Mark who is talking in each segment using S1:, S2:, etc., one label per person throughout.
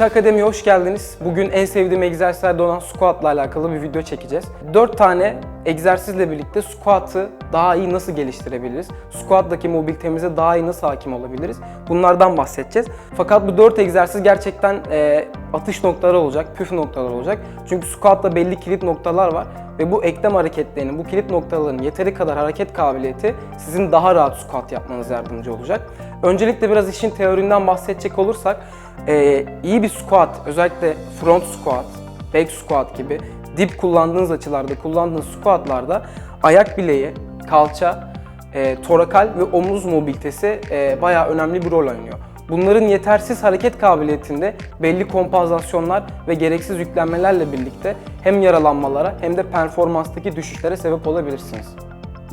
S1: Fit Akademi'ye hoş geldiniz. Bugün en sevdiğim egzersizlerde olan squat'la alakalı bir video çekeceğiz. 4 tane egzersizle birlikte squat'ı daha iyi nasıl geliştirebiliriz? Squat'daki mobilitemize daha iyi nasıl hakim olabiliriz? Bunlardan bahsedeceğiz. Fakat bu 4 egzersiz gerçekten e, atış noktaları olacak, püf noktaları olacak. Çünkü squat'ta belli kilit noktalar var ve bu eklem hareketlerinin, bu kilit noktaların yeteri kadar hareket kabiliyeti sizin daha rahat squat yapmanız yardımcı olacak. Öncelikle biraz işin teorinden bahsedecek olursak, e, iyi bir squat, özellikle front squat, back squat gibi dip kullandığınız açılarda, kullandığınız squatlarda ayak bileği, kalça, e, torakal ve omuz mobilitesi e, bayağı önemli bir rol oynuyor. Bunların yetersiz hareket kabiliyetinde belli kompansasyonlar ve gereksiz yüklenmelerle birlikte hem yaralanmalara hem de performanstaki düşüşlere sebep olabilirsiniz.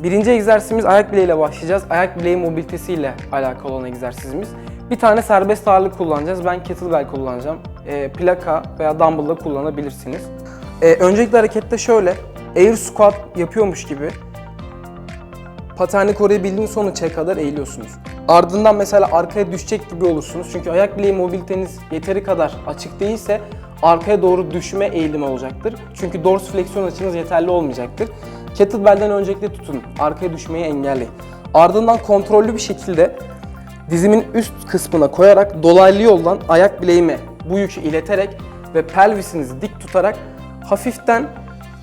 S1: Birinci egzersizimiz ayak bileğiyle başlayacağız. Ayak bileği mobilitesiyle alakalı olan egzersizimiz. Bir tane serbest ağırlık kullanacağız. Ben kettlebell kullanacağım. E, plaka veya dumbbell kullanabilirsiniz. E, öncelikle harekette şöyle. Air squat yapıyormuş gibi paterni koruyabildiğiniz son açıya kadar eğiliyorsunuz. Ardından mesela arkaya düşecek gibi olursunuz. Çünkü ayak bileği mobiliteniz yeteri kadar açık değilse arkaya doğru düşme eğilimi olacaktır. Çünkü dorsifleksiyon açınız yeterli olmayacaktır. Kettlebell'den öncelikle tutun. Arkaya düşmeyi engelleyin. Ardından kontrollü bir şekilde dizimin üst kısmına koyarak dolaylı yoldan ayak bileğime bu yükü ileterek ve pelvisinizi dik tutarak hafiften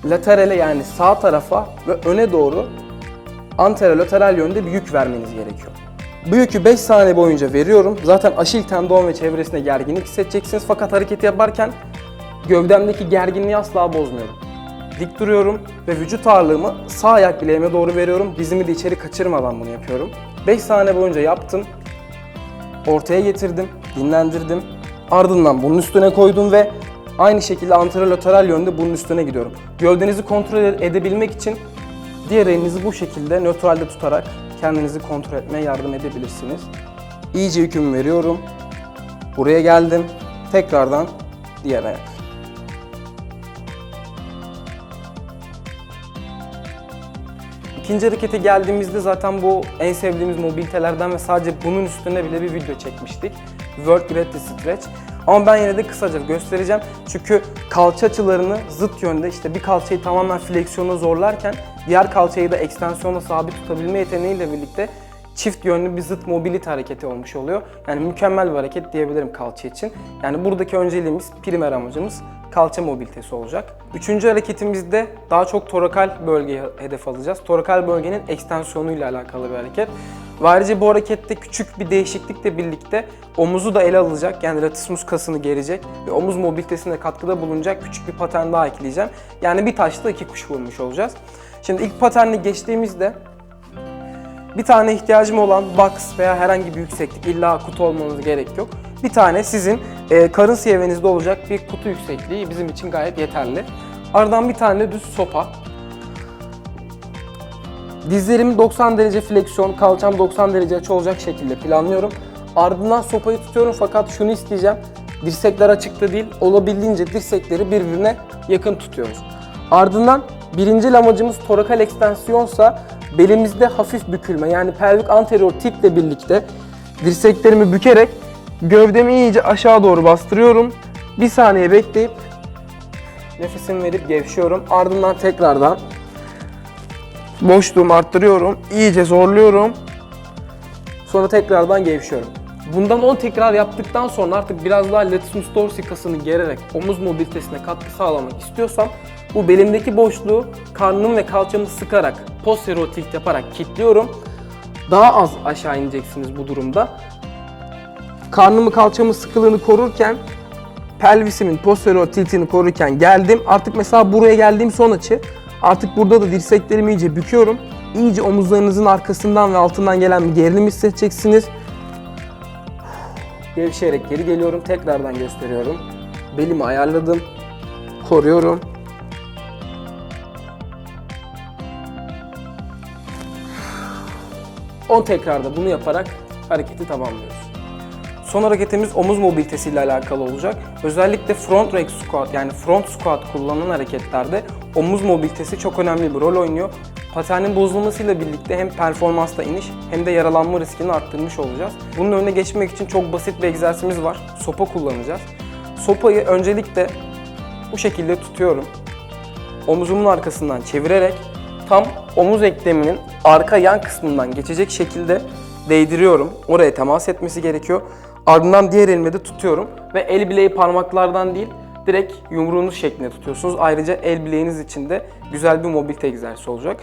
S1: laterale yani sağ tarafa ve öne doğru anterolateral yönde bir yük vermeniz gerekiyor. Bu yükü 5 saniye boyunca veriyorum. Zaten aşil tendon ve çevresinde gerginlik hissedeceksiniz fakat hareketi yaparken gövdemdeki gerginliği asla bozmuyorum. Dik duruyorum ve vücut ağırlığımı sağ ayak bileğime doğru veriyorum. Dizimi de içeri kaçırmadan bunu yapıyorum. 5 saniye boyunca yaptım. Ortaya getirdim, dinlendirdim. Ardından bunun üstüne koydum ve aynı şekilde anterolateral yönde bunun üstüne gidiyorum. Gövdenizi kontrol edebilmek için Diğer elinizi bu şekilde nötralde tutarak kendinizi kontrol etmeye yardım edebilirsiniz. İyice yükümü veriyorum. Buraya geldim. Tekrardan diğer ayak. İkinci harekete geldiğimizde zaten bu en sevdiğimiz mobilitelerden ve sadece bunun üstüne bile bir video çekmiştik. World Great Stretch. Ama ben yine de kısaca göstereceğim. Çünkü kalça açılarını zıt yönde işte bir kalçayı tamamen fleksiyona zorlarken diğer kalçayı da ekstensiona sabit tutabilme yeteneğiyle birlikte çift yönlü bir zıt mobilite hareketi olmuş oluyor. Yani mükemmel bir hareket diyebilirim kalça için. Yani buradaki önceliğimiz, primer amacımız kalça mobilitesi olacak. Üçüncü hareketimizde daha çok torakal bölgeyi hedef alacağız. Torakal bölgenin ekstensiyonuyla alakalı bir hareket. Ve ayrıca bu harekette küçük bir değişiklikle birlikte omuzu da ele alacak. Yani latissimus kasını gerecek ve omuz mobilitesine katkıda bulunacak küçük bir patern daha ekleyeceğim. Yani bir taşla iki kuş vurmuş olacağız. Şimdi ilk paterni geçtiğimizde bir tane ihtiyacım olan box veya herhangi bir yükseklik illa kutu olmanız gerek yok. Bir tane sizin e, karın seviyenizde olacak bir kutu yüksekliği bizim için gayet yeterli. Ardından bir tane düz sopa. Dizlerim 90 derece fleksiyon, kalçam 90 derece açı olacak şekilde planlıyorum. Ardından sopayı tutuyorum fakat şunu isteyeceğim. Dirsekler açıkta değil, olabildiğince dirsekleri birbirine yakın tutuyoruz. Ardından birinci amacımız torakal ekstensiyonsa belimizde hafif bükülme yani pelvik anterior tiple birlikte dirseklerimi bükerek gövdemi iyice aşağı doğru bastırıyorum. Bir saniye bekleyip nefesimi verip gevşiyorum. Ardından tekrardan boşluğumu arttırıyorum. iyice zorluyorum. Sonra tekrardan gevşiyorum. Bundan 10 tekrar yaptıktan sonra artık biraz daha latissimus dorsi kasını gererek omuz mobilitesine katkı sağlamak istiyorsam bu belimdeki boşluğu karnım ve kalçamı sıkarak posterior tilt yaparak kilitliyorum. Daha az aşağı ineceksiniz bu durumda. Karnımı kalçamı sıkılığını korurken pelvisimin posterior tiltini korurken geldim. Artık mesela buraya geldiğim son açı. Artık burada da dirseklerimi iyice büküyorum. İyice omuzlarınızın arkasından ve altından gelen bir gerilim hissedeceksiniz. Gevşeyerek geri geliyorum. Tekrardan gösteriyorum. Belimi ayarladım. Koruyorum. On tekrarda bunu yaparak hareketi tamamlıyoruz. Son hareketimiz omuz mobilitesiyle alakalı olacak. Özellikle front rack squat yani front squat kullanılan hareketlerde omuz mobilitesi çok önemli bir rol oynuyor. Paternin bozulmasıyla birlikte hem performansta iniş hem de yaralanma riskini arttırmış olacağız. Bunun önüne geçmek için çok basit bir egzersizimiz var. Sopa kullanacağız. Sopayı öncelikle bu şekilde tutuyorum. Omuzumun arkasından çevirerek tam omuz ekleminin arka yan kısmından geçecek şekilde değdiriyorum. Oraya temas etmesi gerekiyor. Ardından diğer elime de tutuyorum ve el bileği parmaklardan değil direkt yumruğunuz şeklinde tutuyorsunuz. Ayrıca el bileğiniz için de güzel bir mobilite egzersizi olacak.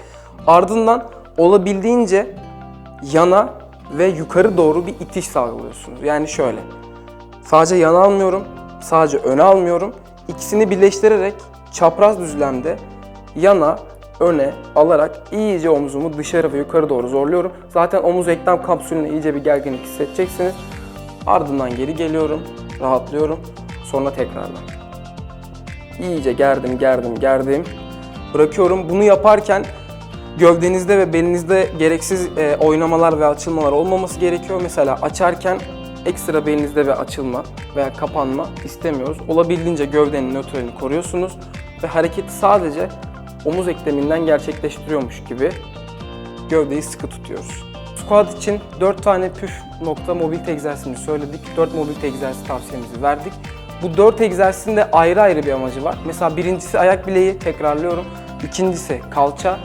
S1: Ardından olabildiğince yana ve yukarı doğru bir itiş sağlıyorsunuz. Yani şöyle. Sadece yana almıyorum, sadece öne almıyorum. İkisini birleştirerek çapraz düzlemde yana, öne alarak iyice omuzumu dışarı ve yukarı doğru zorluyorum. Zaten omuz eklem kapsülüne iyice bir gerginlik hissedeceksiniz. Ardından geri geliyorum, rahatlıyorum. Sonra tekrardan. İyice gerdim, gerdim, gerdim. Bırakıyorum. Bunu yaparken gövdenizde ve belinizde gereksiz e, oynamalar ve açılmalar olmaması gerekiyor. Mesela açarken ekstra belinizde ve açılma veya kapanma istemiyoruz. Olabildiğince gövdenin nötralini koruyorsunuz ve hareketi sadece omuz ekleminden gerçekleştiriyormuş gibi gövdeyi sıkı tutuyoruz. Squat için 4 tane püf nokta mobilite egzersizini söyledik. 4 mobilite egzersizi tavsiyemizi verdik. Bu 4 egzersizin de ayrı ayrı bir amacı var. Mesela birincisi ayak bileği tekrarlıyorum. İkincisi kalça.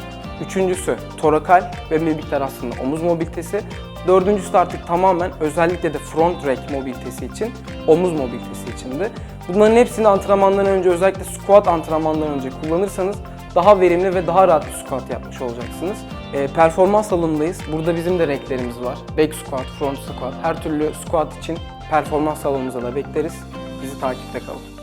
S1: Üçüncüsü torakal ve bir miktar aslında omuz mobilitesi. Dördüncüsü de artık tamamen özellikle de front rack mobilitesi için, omuz mobilitesi için de. Bunların hepsini antrenmandan önce özellikle squat antrenmandan önce kullanırsanız daha verimli ve daha rahat bir squat yapmış olacaksınız. Ee, performans salonundayız. Burada bizim de renklerimiz var. Back squat, front squat. Her türlü squat için performans salonumuza da bekleriz. Bizi takipte kalın.